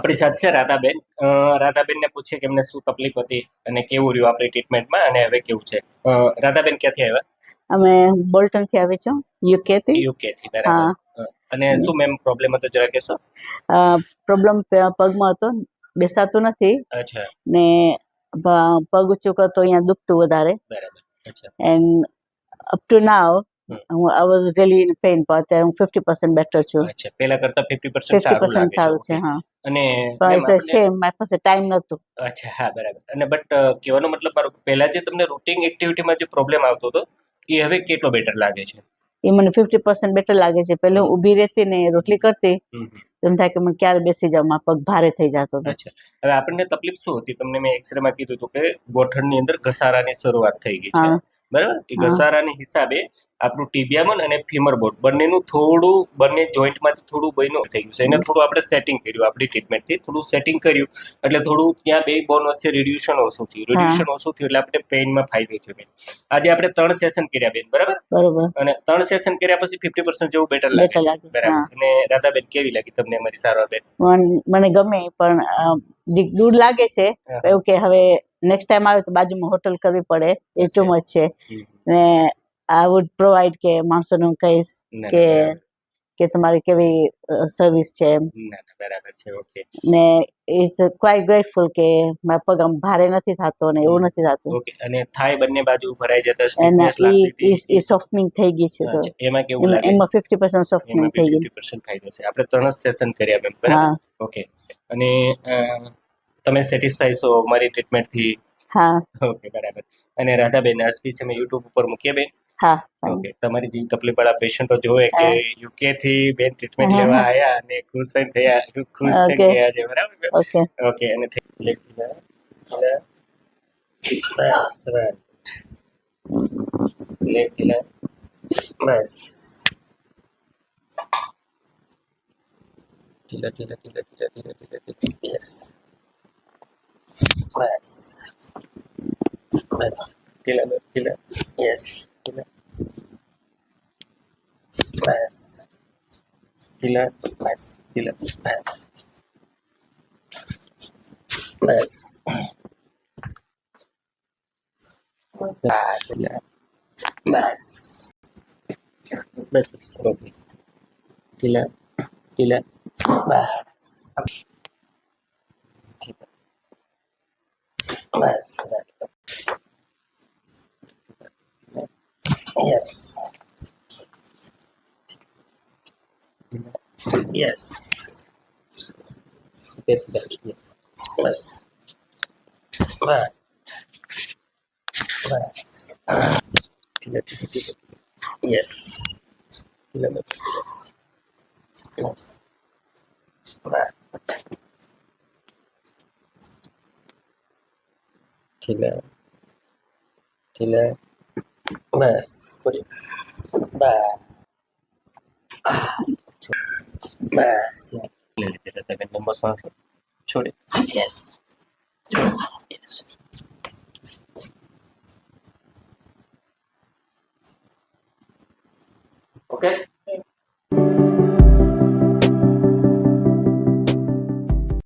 આપણી સાથે છે રાધાબેન. રાધાબેનને પૂછીએ કે એમને શું તકલીફ હતી અને કેવું રહ્યું આપણી ટ્રીટમેન્ટમાં અને હવે કેવું છે? રાધાબેન ક્યાંથી આવ્યા? અમે બોલ્ટનથી આવી છું યુકે થી યુકે થી બરાબર અને શું મેમ પ્રોબ્લેમ હતો જરા કહેશો? પ્રોબ્લેમ પગમાં હતો બેસાતું નથી. અચ્છા. ને પગ ઊંચું કરતો અહીંયા દુખતું વધારે. બરાબર અચ્છા. એન્ડ અપ ટુ નાવ હું I was really in pain પણ અત્યારે હું ફિફ્ટી પર્સન્ટ બેટર છું. અચ્છા પહેલા કરતા ફિફ્ટી પર્સન્ટ સારું છે હા. અને મારી પાસે ટાઈમ નતો અચ્છા હા બરાબર. અને બટ કહેવાનો મતલબ મારો પહેલા જે તમને રૂટિંગ એક્ટિવિટીમાં જે પ્રોબ્લેમ આવતો હતો એ હવે કેટલો બેટર લાગે છે? એ મને ફિફ્ટી પર્સન્ટ બેટર લાગે છે. પહેલા ઊભી રહેતી ને રોટલી કરતી એમ થાય કે મને ક્યારે બેસી જાઉં મારા પગ ભારે થઈ જતો અચ્છા. હવે આપણને તકલીફ શું હતી? તમને મેં એક્સરે માં કીધું હતું કે ગોઠણની અંદર ઘસારાની શરૂઆત થઈ ગઈ છે. બરાબર? એ ઘસારાને હિસાબે આપણું ટીબિયામન અને ફીમર બોટ બંનેનું થોડું બંને જોઈન્ટમાંથી થોડું બન્યું થઈ ગયું છે. એને થોડું આપણે સેટિંગ કર્યું આપણી ટ્રીટમેન્ટથી થોડું સેટિંગ કર્યું. એટલે થોડું ત્યાં બે બોન વચ્ચે રિડ્યુશન ઓછું થયું. રિડ્યુશન ઓછું થયું એટલે આપણે પેઇનમાં ફાયદો થયો બેન. આજે આપણે ત્રણ સેશન કર્યા બેન બરાબર? અને ત્રણ સેશન કર્યા પછી ફિફ્ટી પર્સન્ટ જેવું બેટર લાગે બરાબર. અને રાધાબેન કેવી લાગી તમને અમારી સારવાર બેન? મને ગમે પણ દૂર લાગે છે એવું કે હવે નેક્સ્ટ ટાઈમ આવે તો બાજુમાં હોટલ કરવી પડે. એ ટુ મચ છે. ને આઈ વુડ પ્રોવાઈડ કે માણસોને હું કહીશ કે કે તમારી કેવી સર્વિસ છે એમ. બરાબર છે ઓકે ને ઇઝ ક્વાઇટ ગ્રેટફુલ કે મારા પગ આમ ભારે નથી થતો ને એવું નથી થતું. ઓકે અને થાય બંને બાજુ ભરાઈ જતા સ્ટીફનેસ લાગતી ઈ સોફ્ટનિંગ થઈ ગઈ છે તો. એમાં કેવું લાગે? એમાં ફિફ્ટી પર્સન્ટ સોફ્ટનિંગ થઈ ગઈ. ફિફ્ટી પર્સન્ટ ફાયદો છે. આપણે ત્રણ સેશન કર્યા બેન બરાબર? ઓકે અને તમે સેટિસ્ફાઈ છો મારી ટ્રીટમેન્ટથી હા ઓકે બરાબર અને રાધાબેન આ સ્પીચ અમે યુટ્યુબ ઉપર મૂકીએ બેન હા ઓકે તમારી જે તકલીફ વાળા પેશન્ટો જોવે કે યુકે થી બેન ટ્રીટમેન્ટ હા, લેવા હા. આયા અને ખુશ થઈને થયા ખુશ થઈ Okay. ગયા છે બરાબર બેન? ઓકે ઓકે અને થઈ- leg ઢીલા, ઢીલા. બસ right. leg ઢીલા. બસ ઢીલા ઢીલા ઢીલા ઢીલા ઢીલા ઢીલા ઢીલા yes Press. Press. Gila, gila. Yes. Gila. Press. Gila, press. Gila, press. Press. Nah, gila. Press. Press. Gila. Gila. Press. Plus. Yes. Yes. Yes, Yes. yes. Yes. Yes. ঢিলে ঢিলে ব্যাস সরি ব্যাস যেটা দেখেন নম্বর সংখ্যা छोड़े यस ओके